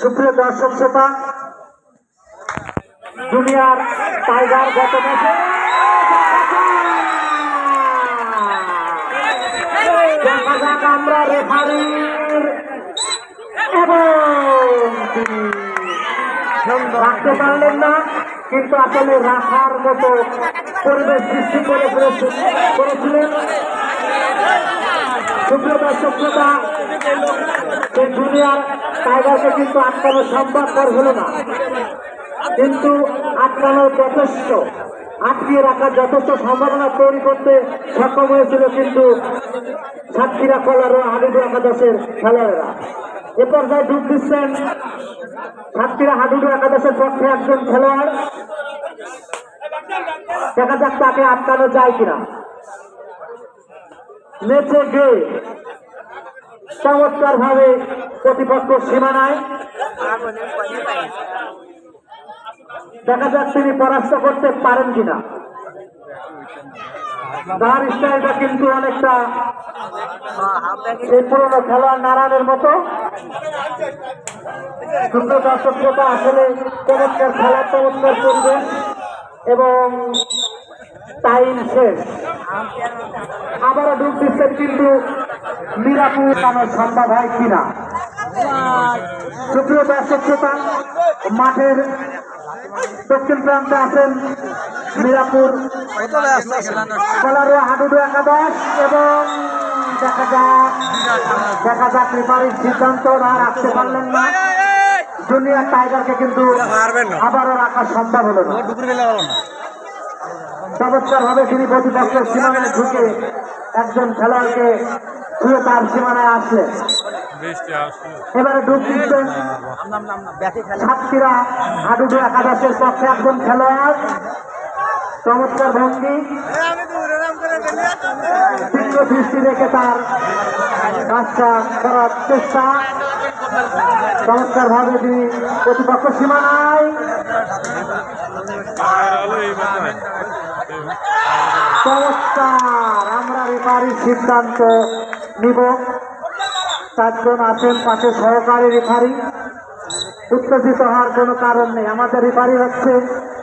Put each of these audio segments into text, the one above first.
সুপ্রিয় দর্শক শ্রোতা, দুনিয়ার টাইগার গত ম্যাচে আমরা এবং রাখতে পারলেন না, কিন্তু আসলে রাখার মতো পরিবেশ সৃষ্টি করে করেছিলেন। শ্রোতা এই জুনিয়র টাইগারকে কিন্তু আটকানো সম্ভবপর হলো না। কিন্তু আটকানোর যথেষ্ট, আটকিয়ে রাখার যথেষ্ট সম্ভাবনা তৈরি করতে সক্ষম হয়েছিল কিন্তু সাতক্ষীরা কলার ও হাডুডু একাদশের খেলোয়াড়েরা। এ পর্যায়ে ডুব দিচ্ছেন সাতক্ষীরা হাডুডু একাদশের পক্ষে একজন খেলোয়াড়। দেখা যাক তাকে আটকানো যায় কিনা। নেচে গিয়ে চমৎকার ভাবে প্রতিপক্ষ সীমানায় দেখা যাক তিনি পরাস্ত করতে পারেন কিনা। তার স্টাইলটা কিন্তু অনেকটা এই পুরোনো খেলোয়াড় নারায়ণের মতো। সুন্দর দর্শক আসলে চমৎকার খেলার চমৎকার পরিবেশ এবং টাইম শেষ। আবারও ডুব দিচ্ছেন কিন্তু মিরাপুর নামের সম্ভব হয় কিনা। সুপ্রিয় দর্শক শ্রোতা মাঠের দক্ষিণ প্রান্তে আছেন মিরাপুর কলারুয়া হাডুডু একাদশ এবং দেখা যাক দেখা যাক রেফারির সিদ্ধান্ত না রাখতে পারলেন না। জুনিয়র টাইগারকে কিন্তু আবারও রাখা সম্ভব হলো না। চমৎকার ভাবে তিনি প্রতিপক্ষের সীমানায় ঢুকে একজন খেলোয়াড়কে ছুঁয়ে তার সীমানায় আসলেন এবারে ডুব দিচ্ছেন সাতক্ষীরা হাডুডু একাদশের পক্ষে একজন খেলোয়াড়। চমৎকার ভঙ্গি। তীব্র দৃষ্টি রেখে তার কাজটা করার চেষ্টা। চমৎকার ভাবে তিনি প্রতিপক্ষ সীমানায়। চমৎকার আমরা রেফারির সিদ্ধান্ত নিব। চারজন আছেন পাশে সহকারী রেফারি। উত্তেজিত হওয়ার কোনো কারণ নেই। আমাদের রেফারি হচ্ছে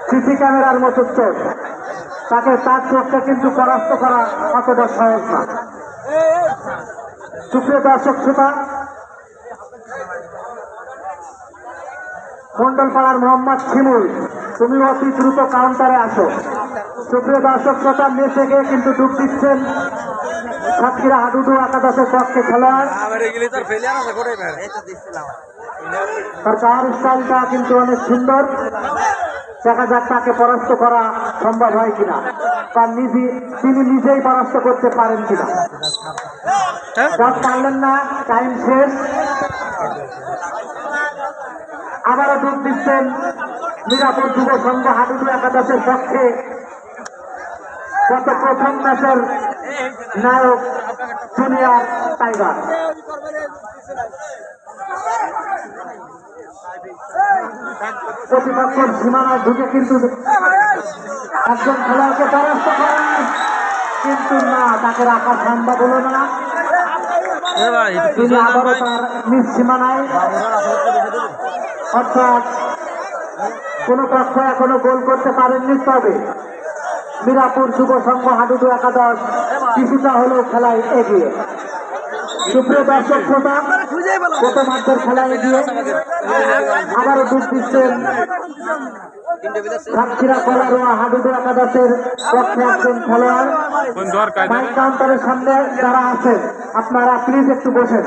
সিসি ক্যামেরার মতো চোখ। তাকে তার চোখটা কিন্তু পরাস্ত করা অতটা সহজ না। সুপ্রিয় দর্শক শ্রোতা মন্ডলপাড়ার মোহাম্মদ শিমুল তুমি অতি দ্রুত কাউন্টারে আসো। সুপ্রিয় দর্শক শ্রোতা মেয়ে থেকে কিন্তু ডুব দিচ্ছেন সাতক্ষীরা হাডুডু একাদশের পক্ষে খেলোয়াড়। তার কার স্টাইলটা কিন্তু অনেক সুন্দর। দেখা যাক তাকে পরাস্ত করা সম্ভব হয় কিনা। তার নিজে তিনি নিজেই পরাস্ত করতে পারেন কিনা। যাক পারলেন না টাইম শেষ। আবারও ডুব দিচ্ছেন মিরাপুর যুব সংঘ হাডুডু একাদশের পক্ষে। গত প্রথম ম্যাচের নায়ক জুনিয়র টাইগার। প্রতিপক্ষের সীমানায় ঢুকে কিন্তু একজন খেলোয়াড়কে পরাস্ত করেন, কিন্তু না, তাকে রাখা সম্ভব হলো না। তিনি আবারও তার নিজ সীমানায়। অর্থাৎ কোন পক্ষ এখনও গোল করতে পারেননি, তবে মিরাপুর যুব সংঘ হাডুডু একাদশ কিছুটা হলেও খেলায় এগিয়ে। সুপ্রিয় দর্শক শ্রোতা প্রথমার্ধের খেলায় এগিয়ে আবারও ডুব দিচ্ছেন সাতক্ষীরা কলারোয়া হাডুডু একাদশের পক্ষে খেলোয়াড়। কাউন্টারের সামনে যারা আছেন আপনারা প্লিজ একটু বসেন।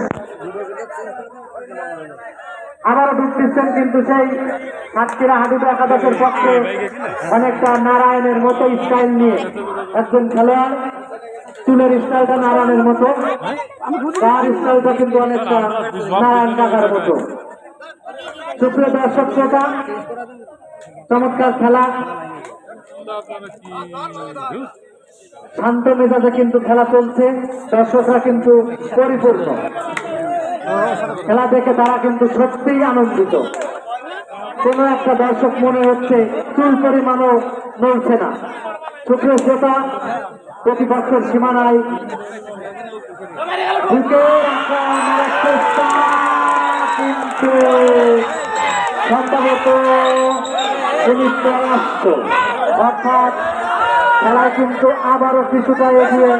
আবারও দিচ্ছেন কিন্তু সেই সাতক্ষীরা হাডুডু একাদশের পক্ষে অনেকটা নারায়ণের মতো স্টাইল নিয়ে একজন খেলোয়াড়। চুলের স্টাইলটা নারায়ণের মতো। তার স্টাইলটা কিন্তু অনেকটা নারায়ণ কাকার মতো। সুপ্রিয় দর্শক শ্রোতা, চমৎকার খেলা। শান্ত মেজাজে কিন্তু খেলা চলছে। দর্শকরা কিন্তু পরিপূর্ণ। খেলা দেখে তারা কিন্তু সত্যিই আনন্দিত। কোন একটা দর্শক মনে হচ্ছে চুল পরিমাণও নড়ছে না। সুপ্রিয় শ্রোতা, প্রতিপক্ষের সীমানায় কিন্তু সম্ভবত অর্থাৎ খেলায় কিন্তু আবারও কিছুটা এগিয়ে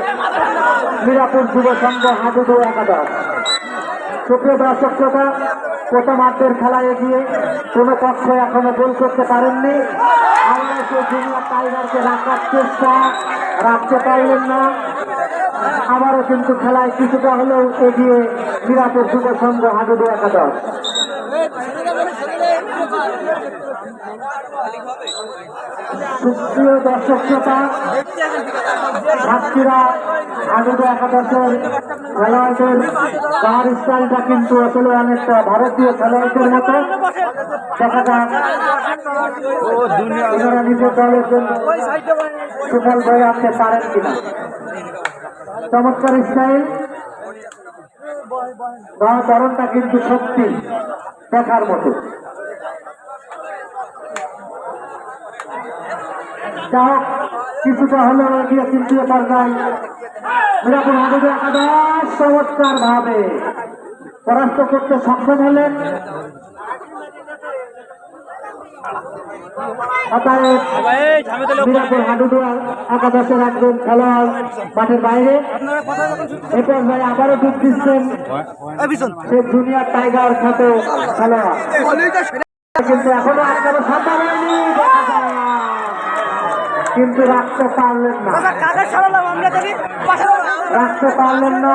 মিরাপুর যুব সংঘ হাজুদু একাদশ। সুপ্রিয় দর্শক শ্রোতা প্রথমার্ধের খেলায় এগিয়ে কোনো পক্ষ এখনও গোল করতে পারেননি। আমরা সেই জুনিয়র টাইগারকে রাখার চেষ্টা রাখতে পারলেন না। আবারও কিন্তু খেলায় কিছুটা হলেও এগিয়ে মিরাপুর যুব সংঘ হাজুদু একাদশ। সুপ্রিয় দর্শক শ্রোতা ছাত্রীরা আগুদে একাদশের খেলোয়াড়দের গাওয়ার স্টাইলটা কিন্তু আসলে অনেকটা ভারতীয় খেলোয়াড়দের মতো। দেখা যাক। নিজের দলের জন্য সুফল বয়ে আনতে পারেন কিনা। চমৎকার স্টাইল। ধরনটা কিন্তু সত্যি দেখার মতো। যা হোক, কিছুটা হলেও এগিয়ে তৃতীয় পর্যায়ে মিরাপুর হাবিবে একাদশ চমৎকার ভাবে পরাস্ত করতে সক্ষম হলেন। একাদশের একজন খেলোয়াড় মাঠের বাইরে। এ পর্যায়ে আবারও যোগ দিচ্ছেন সে টাইগার খ্যাত খেলোয়াড়। কিন্তু এখনও আটকানো সম্ভব হয়নি। কিন্তু রাখতে পারলেন না। রাখতে পারলেন না।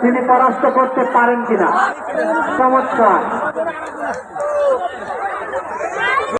তিনি পরাস্ত করতে পারেন কিনা? চমৎকার।